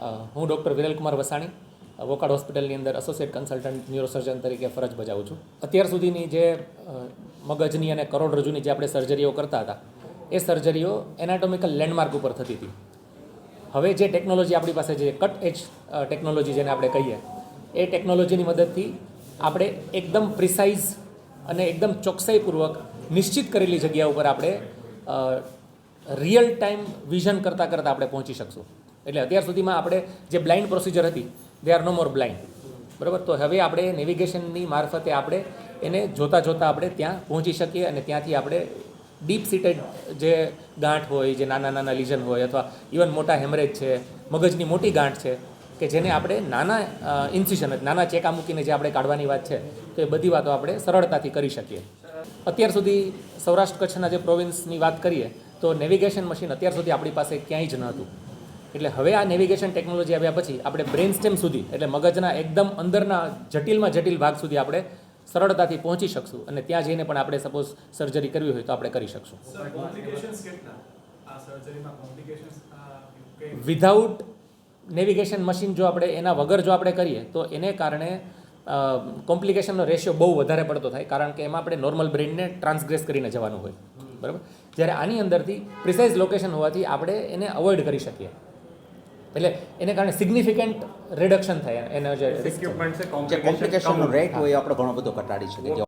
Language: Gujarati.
હું ડૉક્ટર વિરલકુમાર વસાણી વોકાડ હોસ્પિટલની અંદર એસોસિએટ કન્સલ્ટન્ટ ન્યુરોસર્જન તરીકે ફરજ બજાવું છું. અત્યાર સુધીની જે મગજની અને કરોડરજ્જુની જે આપણે સર્જરીઓ કરતા હતા, એ સર્જરીઓ એનાટોમિકલ લેન્ડમાર્ક ઉપર થતી હતી. હવે જે ટેકનોલોજી આપણી પાસે જે કટ એજ ટેકનોલોજી જેને આપણે કહીએ, એ ટેકનોલોજીની મદદથી આપણે એકદમ પ્રિસાઇઝ અને એકદમ ચોકસાઈપૂર્વક નિશ્ચિત કરેલી જગ્યા ઉપર આપણે રિયલ ટાઈમ વિઝન કરતાં કરતાં આપણે પહોંચી શકશું. એટલે અત્યાર સુધીમાં આપણે જે બ્લાઇન્ડ પ્રોસિજર હતી they are no more blind બરાબર? તો હવે આપણે નેવિગેશનની મારફતે આપણે એને જોતાં જોતાં આપણે ત્યાં પહોંચી શકીએ અને ત્યાંથી આપણે ડીપ સીટેડ જે ગાંઠ હોય, જે નાના નાના લિઝન હોય અથવા ઇવન મોટા હેમરેજ છે, મગજની મોટી ગાંઠ છે, કે જેને આપણે નાના ઇન્સિશન નાના ચેકા મૂકીને જે આપણે કાઢવાની વાત છે, તો એ બધી વાતો આપણે સરળતાથી કરી શકીએ. અત્યાર સુધી સૌરાષ્ટ્ર કચ્છના જે પ્રોવિન્સની વાત કરીએ, તો નેવિગેશન મશીન અત્યાર સુધી આપણી પાસે ક્યાંય જ નહોતું. એટલે હવે આ નેવિગેશન ટેકનોલોજી આવ્યા પછી આપણે બ્રેન સ્ટેમ સુધી એટલે મગજના એકદમ અંદરના જટિલમાં જટિલ ભાગ સુધી આપણે સરળતાથી પહોંચી શકશું અને ત્યાં જઈને પણ આપણે સપોઝ સર્જરી કરવી હોય તો આપણે કરી શકશું. વિધાઉટ નેવિગેશન મશીન જો આપણે એના વગર જો આપણે કરીએ તો એને કારણે કોમ્પ્લિકેશનનો રેશિયો બહુ વધારે પડતો થાય કારણ કે એમાં આપણે નોર્મલ બ્રેનને ટ્રાન્સગ્રેસ કરીને જવાનું હોય. બરાબર? જ્યારે આની અંદરથી પ્રિસાઇઝ લોકેશન હોવાથી આપણે એને અવોઇડ કરી શકીએ. એટલે એને કારણે સિગ્નિફિકન્ટ રિડક્શન થાય એનો જે કોમ્પ્લિકેશનનો રેટ હોય એ આપણે ઘણો બધો ઘટાડી શકીએ.